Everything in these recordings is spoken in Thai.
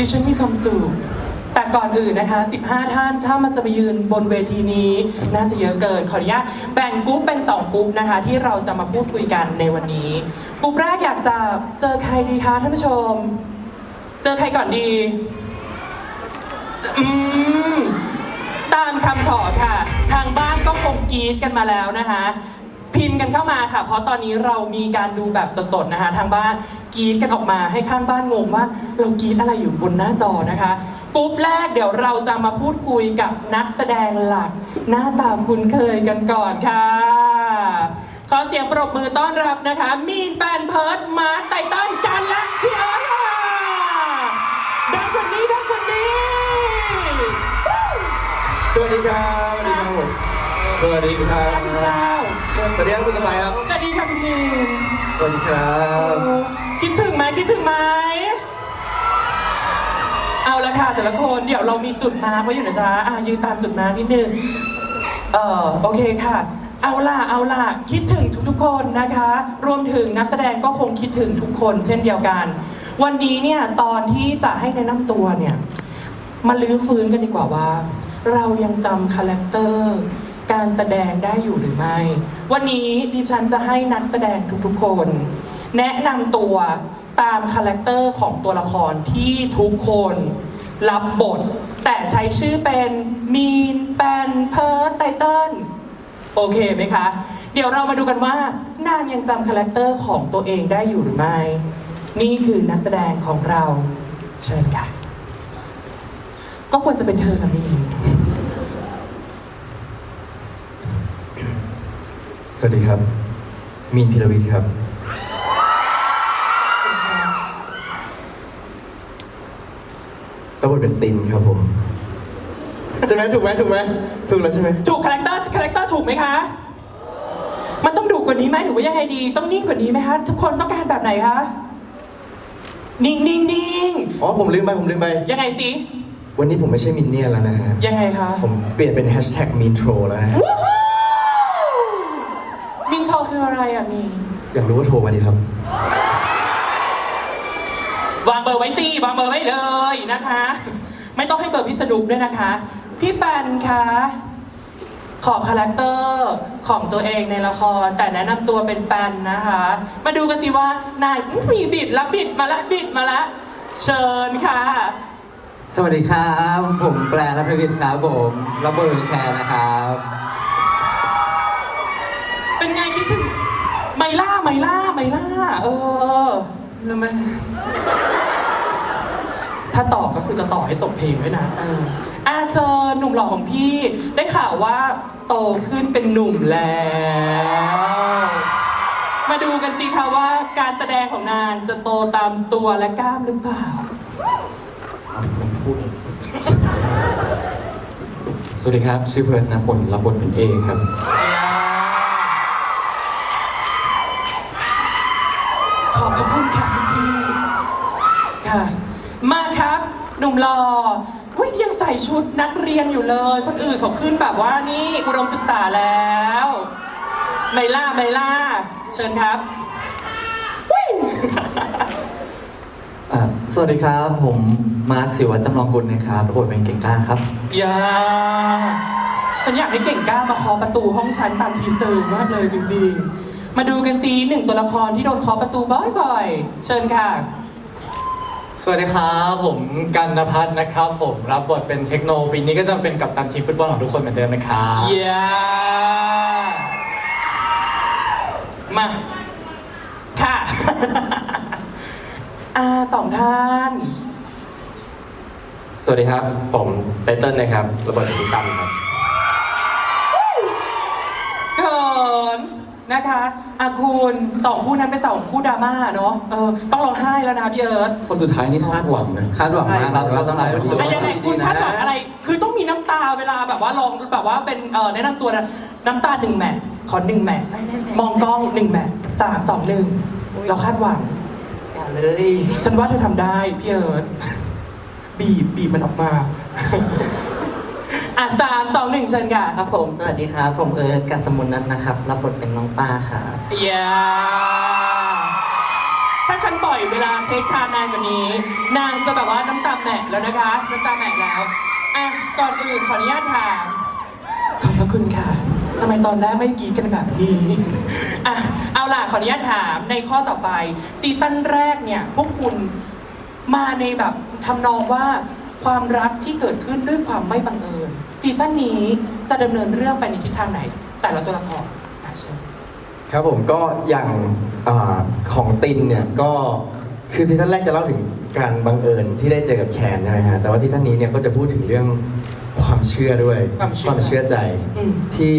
ดิฉันมีความสุขแต่ก่อนอื่นนะคะ 15 ท่าน ถ้ามันจะไปยืนบนเวทีนี้ น่าจะเยอะเกิน ขออนุญาตแบ่งกรุ๊ปเป็น 2กรุ๊ปนะคะ ที่เราจะมาพูดคุยกันในวันนี้ กรุ๊ปแรกอยากจะเจอใครดีคะท่านผู้ชม เจอใครก่อนดี อืม ตามคำขอค่ะ ทางบ้านก็คงกรีดกันมาแล้วนะคะ พิมพ์กันเข้ามาค่ะ เพราะตอนนี้เรามีการดูแบบสดๆนะคะ ทางบ้าน กรีดกันออกมาให้ข้างบ้านงงว่า เรากรีดอะไรอยู่บนหน้าจอนะคะกรุ๊ปแรกเดี๋ยวเราจะมาพูดคุยกับนักแสดงหลัก หน้าตาคุ้นเคยกันก่อนค่ะ ขอเสียงปรบมือต้อนรับนะคะ มีนแปนเพิร์ดมาร์คไตตันกันและพี่ออสค่ะดังคนนี้ดังคนนี้ สวัสดีครับสวัสดีครับผมสวัสดีครับคุณเจ้าสวัสดีครับคุณสบายครับสวัสดีค่ะคุณมีนสวัสดีครับ คิดถึงไหมคิดถึงไหมเอาละค่ะแต่ละคนเดี๋ยวเรามีจุดมาร์กไว้อยู่นะจ๊ะอะยืนตามจุดมาร์กนิดนึงเออโอเคค่ะ เอาล่ะเอาล่ะคิดถึงทุกๆคนนะคะ รวมถึงนักแสดงก็คงคิดถึงทุกคนเช่นเดียวกัน วันนี้เนี่ยตอนที่จะให้แนะนำตัวเนี่ยมาลื้อฟื้นกันดีกว่าว่า เรายังจำคาแรคเตอร์การแสดงได้อยู่หรือไม่ วันนี้ดิฉันจะให้นักแสดงทุกๆคน แนะนำตัวตามคาแรคเตอร์ของตัวละครที่ทุกคนรับบท แต่ใช้ชื่อเป็นมีนแปนเพิร์ดไตเติ้ลโอเคไหมคะ เดี๋ยวเรามาดูกันว่านางยังจำคาแรคเตอร์ของตัวเองได้อยู่หรือไม่ นี่คือนักแสดงของเราเชิญค่ะก็ควรจะเป็นเธอละมีนสวัสดีครับ มีนพิรวิทย์ครับ รับบทเป็นตินครับผม ใช่ไหมถูกไหมถูกไหมถูกแล้วใช่ไหมถูกคาแรคเตอร์คาแรคเตอร์ถูกไหมคะ มันต้องดุกว่านี้ไหมหรือว่ายังไงดี ต้องนิ่งกว่านี้ไหมคะ ทุกคนต้องการแบบไหนคะ นิ่งนิ่งนิ่งอ๋อผมลืมไปผมลืมไป ยังไงสิ วันนี้ผมไม่ใช่มินเนี่ยนแล้วนะฮะ ยังไงคะ ผมเปลี่ยนเป็นแฮชแท็กมีนโทรแล้วนะฮะ วู้ฮู้มินชอคืออะไรอะมีน อยากรู้ว่าโทรมาดีครับ วางเบอร์ไว้สิวางเบอร์ไว้เลยนะคะ ไม่ต้องให้เบอร์พี่สนุกด้วยนะคะ พี่ปันคะขอคาแรคเตอร์ของตัวเองในละคร แต่แนะนำตัวเป็นปันนะคะ มาดูกันสิว่านายอื้อมีบิดละบิดมาละบิดมาละ เชิญค่ะ สวัสดีครับ ผมแปลรัฐวิทย์ครับผมรับบทเป็นแคร์นะครับเป็นไงคิดถึงไมล่าไมล่าไมล่า เออ แล้วไหม ถ้าต่อก็คือจะต่อให้จบเพลงด้วยนะเอออาเจอหนุ่มหล่อของพี่ได้ข่าวว่าโตขึ้นเป็นหนุ่มแล้ว มาดูกันสิคะว่าการแสดงของนางจะโตตามตัวและกล้ามหรือเปล่าสวัสดีครับ ชื่อเพิร์ธนพลรับบทเป็นเอครับ ขอบพระคุณค่ะคุณพี่ค่ะ มาครับ หนุ่มหล่ออุ๊ยยังใส่ชุดนักเรียนอยู่เลย คนอื่นเขาขึ้นแบบว่านี่อุดมศึกษาแล้วไมล่าไมล่า เชิญครับอุ๊ย อ่าสวัสดีครับผมมาร์คศิวัตรจำลองกุลนะครับรับบทเป็นเก่งกล้าครับ อย่า ฉันอยากให้เก่งกล้ามาเคาะประตูห้องฉันตามทีเซอร์มากเลยจริงๆ มาดูกันซีหนึ่งตัวละครที่โดนเคาะประตูบ่อยๆ เชิญค่ะส วัสดีครับผมกันนพัฒน์นะครับ ผมรับบทเป็นเทคโนปีนี้ก็จะเป็นกัปตันทีมฟุตบอลของทุกคนเหมือนเดิมนะครับเย้มาค่ะ อ่าสองท่าน สวัสดีครับ ผมไตเติ้ลนะครับรับบทเป็นคุณตั้มครับ เกิ นนะคะอาคุณสองคู่นั้นเป็นสองคู่ดราม่าเนาะเออต้องร้องไห้แล้วนะพี่เอิร์ธคนสุดท้ายนี่คาดหวังนะคาดหวังมากใช่ครับแต่ว่าต้องรอวันที่อะยังไงคุณคาดหวังอะไร คือต้องมีน้ำตาเวลาแบบว่าลองแบบว่าเป็นเออแนะนำตัวนะน้ำตาหนึ่งแมทขอหนึ่งแมทมองกล้องหนึ่งแมทสามสองหนึ่งเราคาดหวัง อย่าเลยฉันว่าเธอทำได้พี่เอิร์ธบีบบีบมันออกมา อะสามสองหนึ่งเชิญค่ะครับผม สวัสดีครับ ผมเอิร์ธกัสมุนนัทนะครับ รับบทเป็นน้องป้าครับอย่าถ้าฉันปล่อยเวลาเทคทานนานกว่านี้ นางจะแบบว่าน้ำตาแหมะแล้วนะคะน้ำตาแหมะแล้วอะก่อนอื่นขออนุญาตถามขอบพระคุณค่ะทำไมตอนแรกไม่กรีดกันแบบนี้อะเอาล่ะขออนุญาตถามในข้อต่อไปซีซั่นแรกเนี่ยพวกคุณมาในแบบทำนองว่า ความรักที่เกิดขึ้นด้วยความไม่บังเอิญซีซั่นนี้จะดำเนินเรื่องไปในทิศทางไหน แต่ละตัวละครอะเชิญ ครับผมก็อย่างอาของตินเนี่ยก็คือที่ท่านแรกจะเล่าถึงการบังเอิญที่ได้เจอกับแคนใช่ไหมฮะแต่ว่าที่ท่านนี้เนี่ยก็จะพูดถึงเรื่องความเชื่อด้วยความเชื่อใจอืมที่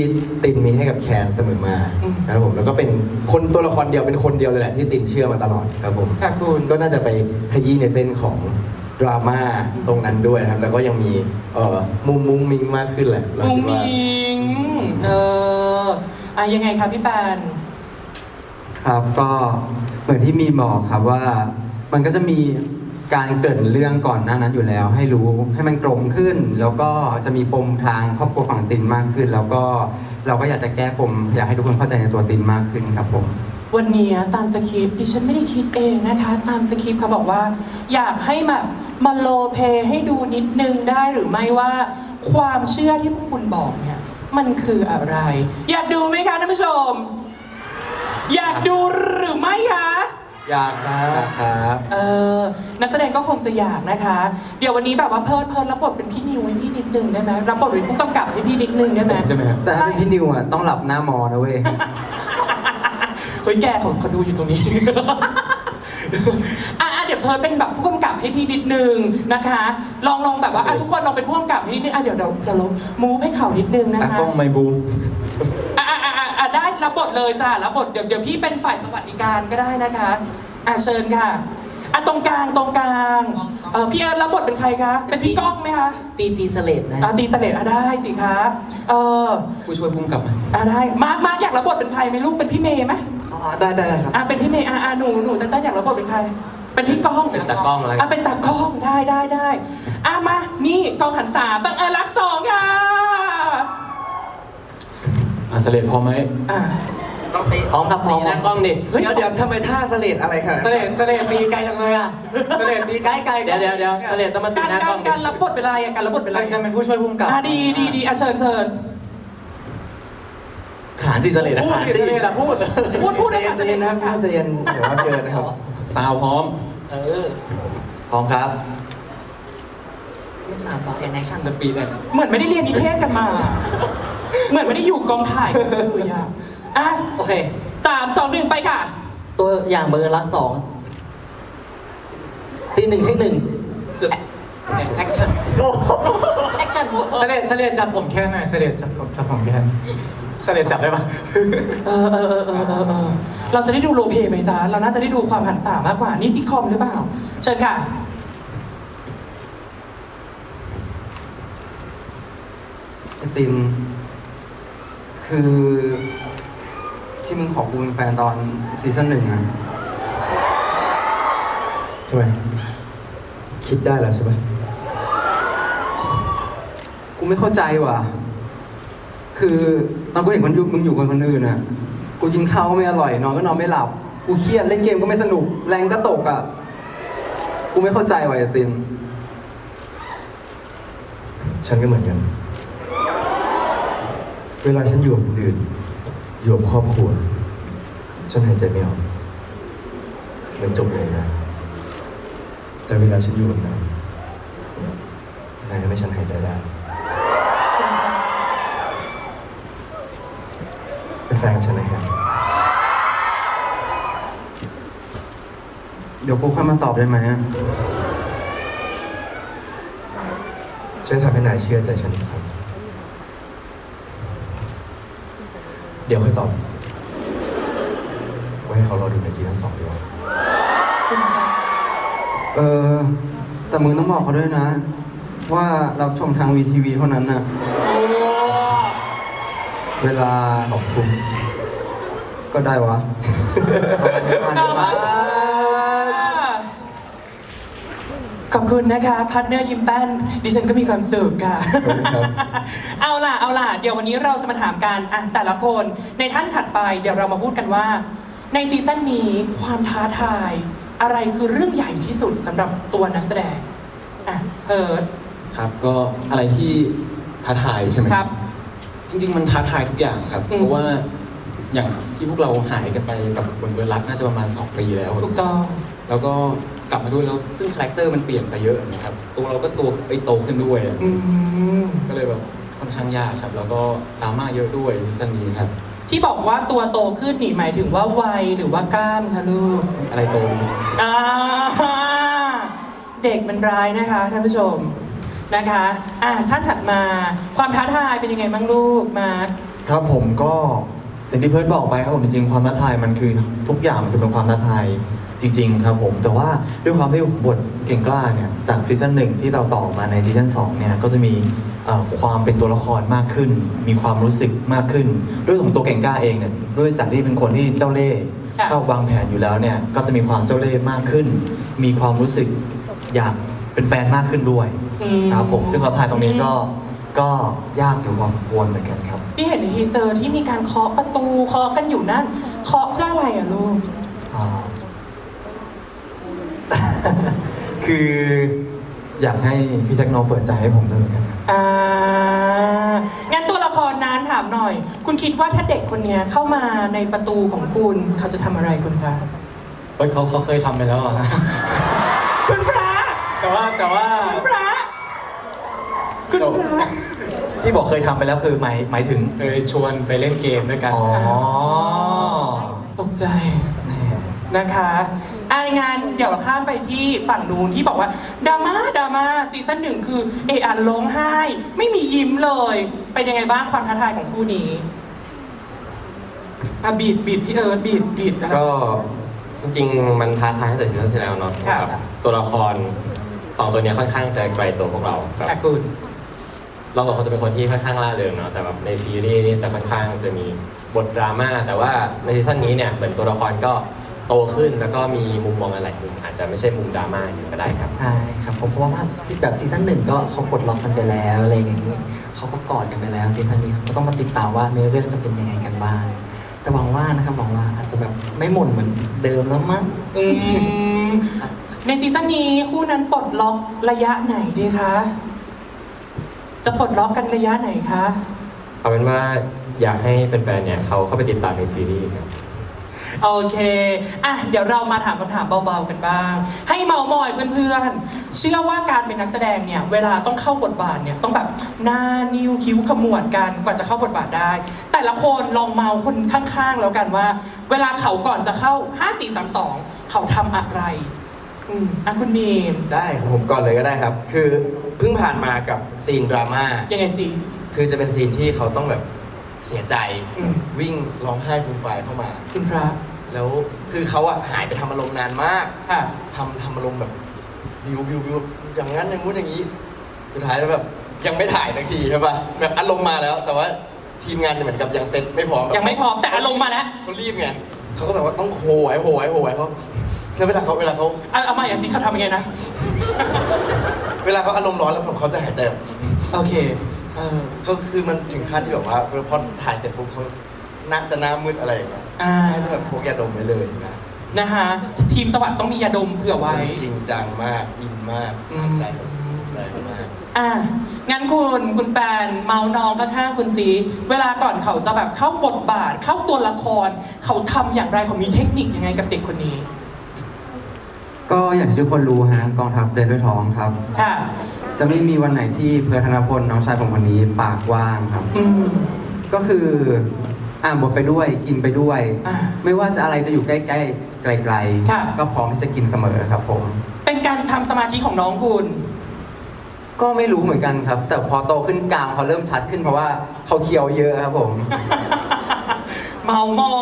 ตินมีให้กับแคนเสมอมาอืมนะครับผมแล้วก็เป็นคนตัวละครเดียวเป็นคนเดียวเลยแหละที่ตินเชื่อมาตลอดครับผม ค่ะคุณ ก็น่าจะไปขยี้ในเส้นของ ดราม่าตรงนั้นด้วยนะครับ แล้วก็ยังมีเอ่อมุมมุ้งมิงมากขึ้นแหละเรามุ้งคิดว่า มิงเอออะยังไงคะพี่แปน ครับก็เหมือนที่มีบอกครับว่า มันก็จะมีการเกริดเรื่องก่อนหน้านั้นอยู่แล้ว ให้รู้ให้มันกลมขึ้น แล้วก็จะมีปมทางครอบครัวฝั่งตินมากขึ้น แล้วก็เราก็อยากจะแก้ปมอยากให้ทุกคนเข้าใจในตัวตินมากขึ้นครับผม วันนี้ตามสคริปต์ดิฉันไม่ได้คิดเองนะคะ ตามสคริปต์เขาบอกว่า อยากให้แบบมาโลเพให้ดูนิดนึงได้หรือไม่ว่าความเชื่อที่พวกคุณบอกเนี่ย มันคืออะไร อยากดูไหมคะท่านผู้ชม อยากดูหรือไม่คะอยากครับครับเออนักแสดงก็คงจะอยากนะคะ เดี๋ยววันนี้แบบว่าเพิร์ดเพิร์ดรับบทเป็นพี่นิวให้พี่นิดนึงได้ไหมรับบทเป็นผู้กำกับให้พี่นิดนึงได้ไหมใช่ไหมครับแต่ถ้าเป็นพี่นิวอะต้องหลับหน้ามอนะเว้ย เฮ้ยแกของเขาดูอยู่ตรงนี้ อะอะเดี๋ยวเพิร์ดเป็นแบบผู้กำกับให้พี่นิดนึงนะคะ ลองลองแบบว่าอะทุกคนลองเป็นผู้กำกับให้นิดนึงอะเดี๋ยวเดี๋ยวเดี๋ยวเรามูฟให้เขานิดนึงนะตาคะกล้องไมบูมอะอะอะอะอะได้รับบทเลยจ้ะรับบทเดี๋ยวเดี๋ยวพี่เป็นฝ่ายสวัสดิการก็ได้นะคะอะเชิญค่ะอะตรงกลางตรงกลางเออพี่เอิร์ธรับบทเป็นใครคะเป็นพี่ก้องไหมคะตีตีสเลดนะ อะตีเสลดอะได้สิคะเออ ผู้ช่วยพุ่มกับอะได้มาร์คมาร์คอยากรับบทเป็นใครไหมลูกเป็นพี่เมย์ไหม อ๋อได้ได้ครับ อะเป็นพี่เมย์อะอะหนูหนูตั้งแต่อยากรับบทเป็นใคร เป็นพี่ก้องเป็นตากล้องแล้วกัน อะเป็นตากล้องได้ได้ได้อะมานี่กองหันสามบังเอิญรักสองค่ะอะเสลดพอไหมอะ พร้อมครับพร้อมหน้ากล้องดิเดี๋ยวเดี๋ยวทำไมท่าเสลดอะไรขนาดเสนั้นลดเสลดมีไกลจังเลยอะเสลดมีไกลไกลเดี๋ยวเดี๋ยวเดี๋ยวเสเลดต้องมาตีการหน้ากาล้รองดิการรับบทเป็นอะไรอะการรับบทเป็นอะไรกันเป็นผู้ช่วยพุ่มกับ อะดีดีดีอะเชิญเชิญ ขานสิเสลดพูดขานดิสิเสลดอะพูดพูดพูดใจได้เย็ค่ะนใจเย็นนะครับค่ะใจเย็นเดี๋ยวว่าเจอนะครับซาวพร้อม เออพร้อมครับไม่สามสองแอคชั่นสปีดเลยเหมือนไม่ได้เรียนนิเทศกันมา เหมือนไม่ได้อยู่กองถ่ายกันเลยอะอะโอเค สามสองหนึ่งไปค่ะ ตัวอย่างเบอร์รักสองซีนหนึ่งเทคหนึ่งแอคชั่นแอคชั่นเสลดเสลดจับผมแค่หน่อยเสลดจับผมจับผมแค่ เสลดจับได้ปะเออเออเออเออเออเออเราจะได้ดูโรลเพลย์ไหมจ๊ะ เราน่าจะได้ดูความหันษามากกว่า นี่ซิทคอมหรือเปล่า เชิญค่ะ ไอตินคือที่มึงขอกูเป็นแฟนตอนซีซั่นหนึ่งอะใช่ไหมคิดได้แล้วใช่ไหมกูไม่เข้าใจว่ะ คือตอนกูเห็นคนอยู่มึงอยู่กับคนอื่นอะกูกินข้าวก็ไม่อร่อยนอนก็นอนไม่หลับ กูเครียดเล่นเกมก็ไม่สนุก แรงก็ตกอะกูไม่เข้าใจว่ะไอติน ฉันก็เหมือนกัน เวลาฉันอยู่กับคนอื่น อยู่กับครอบครัว ฉันหายใจไม่ออกเหมือนจมอยู่ในน้ำแต่เวลาฉันอยู่กับนายนายทำให้ฉันหายใจได้ เป็น แฟนกับฉันนะครับ เดี๋ยวกูค่อยมาตอบได้ไหมอะช่วยทำให้นายเชื่อใจฉันอีกครั้งเดี๋ยวค่อยตอบ ไว้ให้เขารอดูในซีซั่นสองดีกว่า เออ แต่มึงต้องบอกเขาด้วยนะ ว่ารับชมทางวีทีวีเท่านั้นน่ะ เวลาสองทุ่มก็ได้วะขอบคุณนะคะพาร์ทเนอร์ยิ้มแป้นดิฉันก็มีความสุขค่ะ ขอบคุณครับ เอาล่ะเอาล่ะ เดี๋ยววันนี้เราจะมาถามกันอะแต่ละคนในท่านถัดไป เดี๋ยวเรามาพูดกันว่า ในซีซั่นนี้ความท้าทาย อะไรคือเรื่องใหญ่ที่สุดสำหรับตัวนักแสดงอะเพิร์ดครับก็อะไรที่ท้าทายใช่ไหมครับ จริง ๆ มันท้าทายทุกอย่างครับ อืม เพราะว่าอย่างที่พวกเราหายกันไปกับบนเบอร์รักน่าจะประมาณ 2 ปีแล้ว ถูกต้อง แล้วก็กลับมาด้วยแล้วซึ่งคาแรคเตอร์มันเปลี่ยนไปเยอะนะครับ ตัวเราก็ตัวไอ้ยโตขึ้นด้วยอะอืม ก็เลยแบบค่อนข้างยากครับ แล้วก็ดราม่าเยอะด้วยซีซั่นนี้ครับ ที่บอกว่าตัวโตขึ้นนี่หมายถึงว่าวัยหรือว่ากล้ามคะลูกอะไรโตนี้อ่าเด็กมันร้ายนะคะท่านผู้ชม นะคะอะท่านถัดมาความท้าทายเป็นยังไงบ้างลูกมาร์ค ครับผมก็อย่างที่เพิร์ดบอกไปครับผมจริงๆความท้าทายมันคือทุกอย่างมันคือเป็นความท้าทายจริง ๆ ครับผมแต่ว่าด้วยความที่บทเก่งกล้าเนี่ยจากซีซั่นหนึ่งที่เราต่อมาในซีซั่นสองเนี่ยก็จะมีเอ่อความเป็นตัวละครมากขึ้น มีความรู้สึกมากขึ้น ด้วยของตัวเก่งกล้าเองเนี่ยด้วยจากที่เป็นคนที่เจ้าเล่ห์ค่ะชอบวางแผนอยู่แล้วเนี่ยก็จะมีความเจ้าเล่ห์มากขึ้น มีความรู้สึกอยากเป็นแฟนมากขึ้นด้วยอืม ครับผมซึ่งความท้าทายตรงนี้ก็ก็ยากอยู่พอสมควรเหมือนกันครับ ที่เห็นในทีเซอร์ที่มีการเคาะประตูเคาะกันอยู่นั่นเคาะเพื่ออะไรอะลูกอ่า คืออยากให้พี่แจ็คโนเปิดใจให้ผมด้วยเหมือนกันครับอ่างั้นตัวละครนั้นถามหน่อย คุณคิดว่าถ้าเด็กคนเนี้ยเข้ามาในประตูของคุณ เขาจะทำอะไรคุณคะเฮ้ยเขาเขาเคยทำไปแล้วอะคุณพระแต่ว่าแต่ว่า คุณพระ คุณพระที่บอกเคยทำไปแล้วคือหมายหมายถึง เคยชวนไปเล่นเกมด้วยกัน อ๋อ ตกใจนะคะอางานเดี๋ยวข้ามไปที่ฝั่งนู้นที่บอกว่าดราม่าดราม่าซีซั่นหนึ่งคือเออันร้องไห้ ไม่มียิ้มเลย เป็นยังไงบ้างความท้าทายของคู่นี้อะบีดบีดพี่เอิร์ธบีดบีดนะคะก็จริงๆ มันท้าทายตั้งแต่ซีซั่นที่แล้วเนาะค่ะแบบตัวละครสองตัวเนี้ยค่อนข้างจะไกลตัวพวกเราแบบค่ะคุณ เราสองคนจะเป็นคนที่ค่อนข้างล่าเริงเนาะแต่แบบในซีรีส์นี่จะค่อนข้างจะมีบทดราม่าแต่ว่าในซีซั่นนี้เนี่ยเหมือนตัวละครก็โตขึ้นแล้วก็มีมุมมองอะไรมุมอาจจะไม่ใช่มุมดราม่าอยู่ก็ได้ครับ ใช่ครับผมเพราะว่าแบบซีซั่นหนึ่งก็เขาปลดล็อกกันไปแล้วอะไรอย่างนี้เขาก็กอดกันไปแล้วซีซั่นนี้ก็ต้องมาติดตามว่าเนื้อเรื่องจะเป็นยังไงกันบ้างแต่หวังว่านะครับหวังว่าอาจจะแบบไม่หม่นเหมือนเดิมแล้วมั้งอืมในซีซั่นนี้คู่นั้นปลดล็อกระยะไหนดีคะ จะปลดล็อกกันระยะไหนคะ เอาเป็นว่าอยากให้แฟนๆเนี่ยเขาเข้าไปติดตามในซีรีส์ครับ โอเค อะ เดี๋ยวเรามาถามคำถามเบาๆกันบ้าง ให้เมามอยเพื่อนๆ เชื่อว่าการเป็นนักแสดงเนี่ย เวลาต้องเข้าบทบาทเนี่ย ต้องแบบหน้านิ้วคิ้วขมวดกันกว่าจะเข้าบทบาทได้ แต่ละคนลองเมาคนข้างๆ แล้วกันว่า เวลาเขาก่อนจะเข้า 5 4 3 2 เขาทำอะไร อืมอะคุณมีมได้ครับผมก่อนเลยก็ได้ครับ คือเพิ่งผ่านมากับซีนดราม่ายังไงสิ คือจะเป็นซีนที่เขาต้องแบบเสียใจอืม วิ่งร้องไห้ฟูมฟายเข้ามา คุณพระแล้วคือเขาอะหายไปทำอารมณ์นานมากค่ะ ทำทำอารมณ์แบบวิววิววิวอย่างนั้นอย่างงู้นอย่างนี้ สุดท้ายแล้วแบบยังไม่ถ่ายสักทีใช่ป่ะแบบอารมณ์มาแล้ว แต่ว่าทีมงานเหมือนกับยังเซ็ตไม่พร้อมยังไม่พร้อมแต่อารมณ์มาแล้ว เขารีบไงเขาก็แบบว่าต้องโหยโหยโหยเขา แล้วเวลาเขาเวลาเขาเอาเอามาอย่างสิเขาทำยังไงนะ เวลาเขาอารมณ์ร้อนแล้วผมเขาจะหายใจแบบโอเค เออ ก็คือมันถึงขั้นที่แบบว่าพอถ่ายเสร็จปุ๊บเขาน่าจะหน้ามืดอะไรอย่างเงี้ยอ่า ให้แบบพกยาดมไปเลยนะนะคะทีมสวัสด์ต้องมียาดมเผื่อไว้ จริงจังมากอินมากอืม ใจแบบแรงมากอะ งั้นคุณคุณแปนเมาน้องข้างๆคุณซี เวลาก่อนเขาจะแบบเข้าบทบาท เข้าตัวละคร เขาทำอย่างไรเขามีเทคนิคยังไงกับเด็กคนนี้ ก็อย่างที่ทุกคนรู้ฮะกองทัพเดินด้วยท้องครับ ค่ะ จะไม่มีวันไหนที่เพื่อธนพลน้องชายผมคนนี้ปากว่างครับ อืม ก็คืออ่านบทไปด้วยกินไปด้วย อ่าไม่ว่าจะอะไรจะอยู่ใกล้ๆไกลค่ะ ๆก็พร้อมที่จะกินเสมอครับผม เป็นการทำสมาธิของน้องคุณ ก็ไม่รู้เหมือนกันครับ แต่พอโตขึ้นกลางเขาเริ่มชัดขึ้นเพราะว่าเขาเคี้ยวเยอะครับผม เมามอ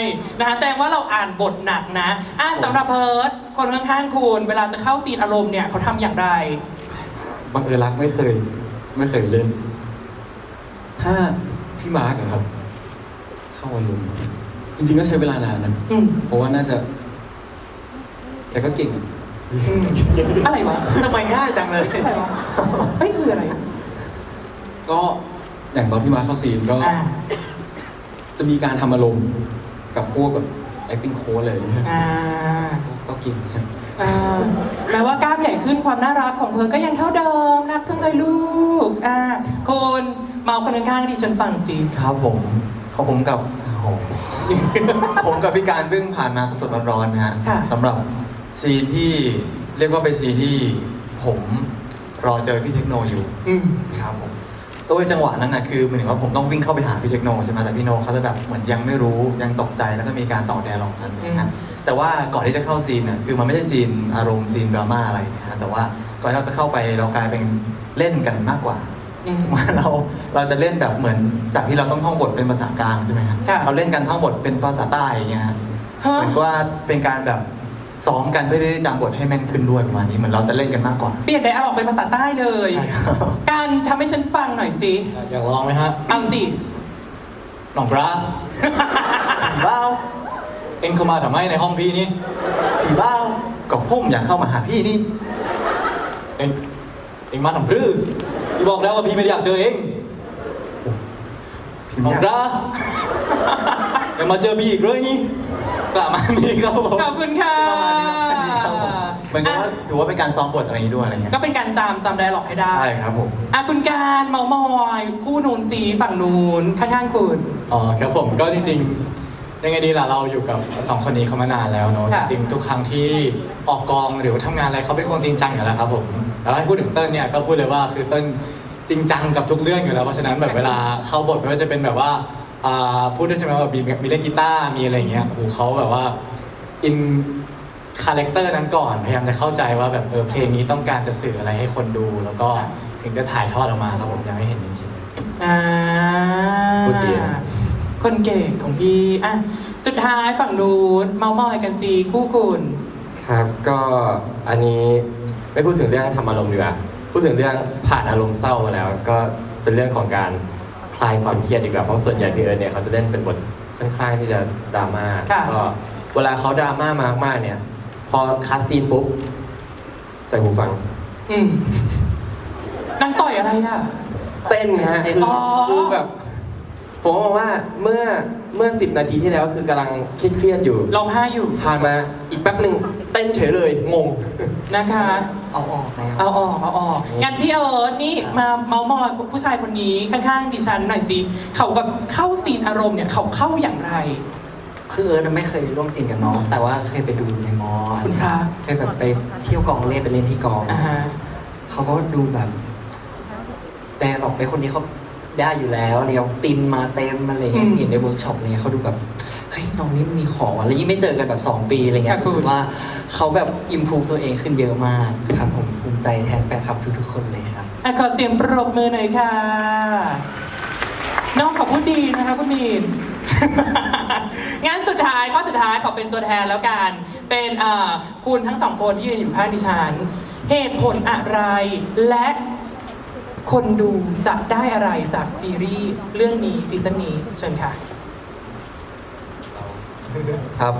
ยนะคะแสดงว่าเราอ่านบทหนักนะอะสำหรับเพิร์ดคนข้างๆคุณเวลาจะเข้าซีนอารมณ์เนี่ยเขาทำอย่างไร บังเอิญรักไม่เคย ไม่เคยเล่น ถ้าพี่มาร์กอะครับ เข้าอารมณ์จริง ๆ ก็ใช้เวลานานนะ อืมเพราะว่าน่าจะ แต่ก็เก่งอะอืมอะไรวะทำไมง่ายจังเลย อะไรวะเฮ้ยคืออะไรก็อย่างตอนพี่มาร์คเข้าซีนก็ อ่า จะมีการทำอารมณ์กับพวกแบบ acting coach อะไรอย่างเงี้ยอ่ากก็กินครับอ่าแม้ว่ากล้ามใหญ่ขึ้นความน่ารักของเพิร์ลก็ยังเท่าเดิมรักจังเลยลูกอ่าคนเมาคนข้างๆดิฉันฟังสิครับผมของผมกับโอ้โหผมกับพี่การเพิ่งผ่านมาสดๆร้อนๆนะฮะค่ะสำหรับซีนที่เรียกว่าเป็นซีนที่ผมรอเจอพี่เทคโนอยู่อืม ครับผม โดยจังหวะนั้นนะคือเหมือนกับว่าผมต้องวิ่งเข้าไปหาพี่เทคโนใช่ไหมแต่พี่โนเขาจะแบบเหมือนยังไม่รู้ยังตกใจแล้วก็มีการต่อแดร์ล็อกนั้นนะฮะแต่ว่าก่อนที่จะเข้าซีนน่ะคือมันไม่ใช่ซีนอารมณ์ซีนดราม่าอะไรนะฮะแต่ว่าก่อนที่เราจะเข้าไปเรากลายเป็นเล่นกันมากกว่าอืมว่าเราเราจะเล่นแบบเหมือนจากที่เราต้องท่องบทเป็นภาษากลางใช่ไหมครับค่ะ เราเล่นกันท่องบทเป็นภาษาใต้อย่างเงี้ยฮะฮะ เหมือนกับว่าเป็นการแบบ ซ้อมกันเพื่อที่จะจำบทให้แม่นขึ้นด้วยประมาณนี้เหมือนเราจะเล่นกันมากกว่าเปลี่ยนไดอะล็อกเป็นภาษาใต้เลย ใช่ครับการทำให้ฉันฟังหน่อยสิอยากลองไหมฮะเอาสิหน่องปลาผีบ้าวเอ็งเข้ามาทำไมในห้องพี่นี่ผีบ้าวก็พุ่มอยากเข้ามาหาพี่นี่เอ็งเอ็งมาทำพรือพี่บอกแล้วว่าพี่ไม่ได้อยากเจอเองพี่หน่องอยากปลาอย่ามาเจอพี่อีกเลยนี่ กลับมานี่ครับผม ขอบคุณค่ะเหมือนกับว่าถือว่าเป็นการซ้อมบทอะไรอย่างนี้ด้วยอะไรเงี้ยก็เป็นการจำจำไดอะล็อกให้ได้ ใช่ครับผม อะคุณการเมามอยคู่นูนสีฝั่งนูนข้างๆคุณ อ๋อครับผมก็จริงๆยังไงดีล่ะเราอยู่กับสองคนนี้เขามานานแล้วเนาะค่ะจริงๆทุกครั้งที่ออกกองหรือว่าทำงานอะไรเขาเป็นคนจริงจังอยู่แล้วครับผมแล้วให้พูดถึงเติ้ลเนี่ยก็พูดเลยว่าคือเติ้ลจริงจังกับทุกเรื่องอยู่แล้วเพราะฉะนั้นแบบเวลาเข้าบทไม่ว่าจะเป็นแบบว่า อ่าพูดได้ใช่ไหมว่ามีมีเล่นกีตาร์มีอะไรอย่างเงี้ยโอ้โหเขาแบบว่าอินคาแรคเตอร์นั้นก่อนพยายามจะเข้าใจว่าแบบเออเพลงนี้ต้องการจะสื่ออะไรให้คนดู แล้วก็ถึงจะถ่ายทอดออกมาครับผมอยากให้เห็นจริงๆอ่าพูดดีนะคนเก่งของพี่อะสุดท้ายฝั่งนูนเมามอยกันสิคู่คุณครับก็อันนี้ไม่พูดถึงเรื่องทำอารมณ์ดีกว่าพูดถึงเรื่องผ่านอารมณ์เศร้ามาแล้ว ก็เป็นเรื่องของการค ลายความเครียดดีกว่าเพราะส่วนใหญ่พี่เอิร์ธเนี่ยเขาจะเล่นเป็นบทค่อนข้างที่จะดราม่าค่ะ ก็เวลาเขาดราม่ามากๆเนี่ย พอคัสซีนปุ๊บใส่หูฟัง อืมนางต่อยอะไรอะ เต้นฮะคืออ๋อ คือแบบ ผมมองว่าเมื่อเมื่อสิบนาทีที่แล้วคือกำลังเครียดๆอยู่ ร้องไห้อยู่ ผ่านมาอีกแป๊บหนึ่ง เต้นเฉยเลยงง นะคะ เอาออกแล้วเอาออกเอาออกงั้นพี่เอิร์ธนี่มาเมามอยผู้ชายคนนี้ข้างๆดิฉันหน่อยสิเขากับเข้าซีนอารมณ์เนี่ยเขาเข้าอย่างไร คือเอิร์ธไม่เคยร่วมซีนกับน้อง แต่ว่าเคยไปดูในมอคุณพระเคยแบบไปเที่ยวกองเล่นไปเล่นที่กอง อ่าฮะเขาก็ดูแบบแต่หรอกไปคนนี้เขาได้อยู่แล้วเรียวปินมาเต็มอะไรอย่างเงี้ยเห็นในเวิร์กช็อปอะไรเงี้ยเขาดูแบบเฮ้ยน้องนี่มีของว่ะแล้วยิ่งไม่เจอกันแบบสองปีอะไรเงี้ยรู้สึกว่าเขาแบบอิมพูตัวเองขึ้นเยอะมากครับผมภูมิใจแทนแฟนคลับทุกๆคนเลยครับ อะขอเสียงปรบมือหน่อยค่ะ น้องขอพูดดีนะคะคุณมีนงั้นสุดท้ายข้อสุดท้ายขอเป็นตัวแทนแล้วกัน เป็นเอ่อคุณทั้งสองคนที่ยืนอยู่ข้างดิฉัน เหตุผลอะไร และคนดูจะได้อะไรจากซีรีส์เรื่องนี้ซีซั่นนี้เชิญค่ะ ครับ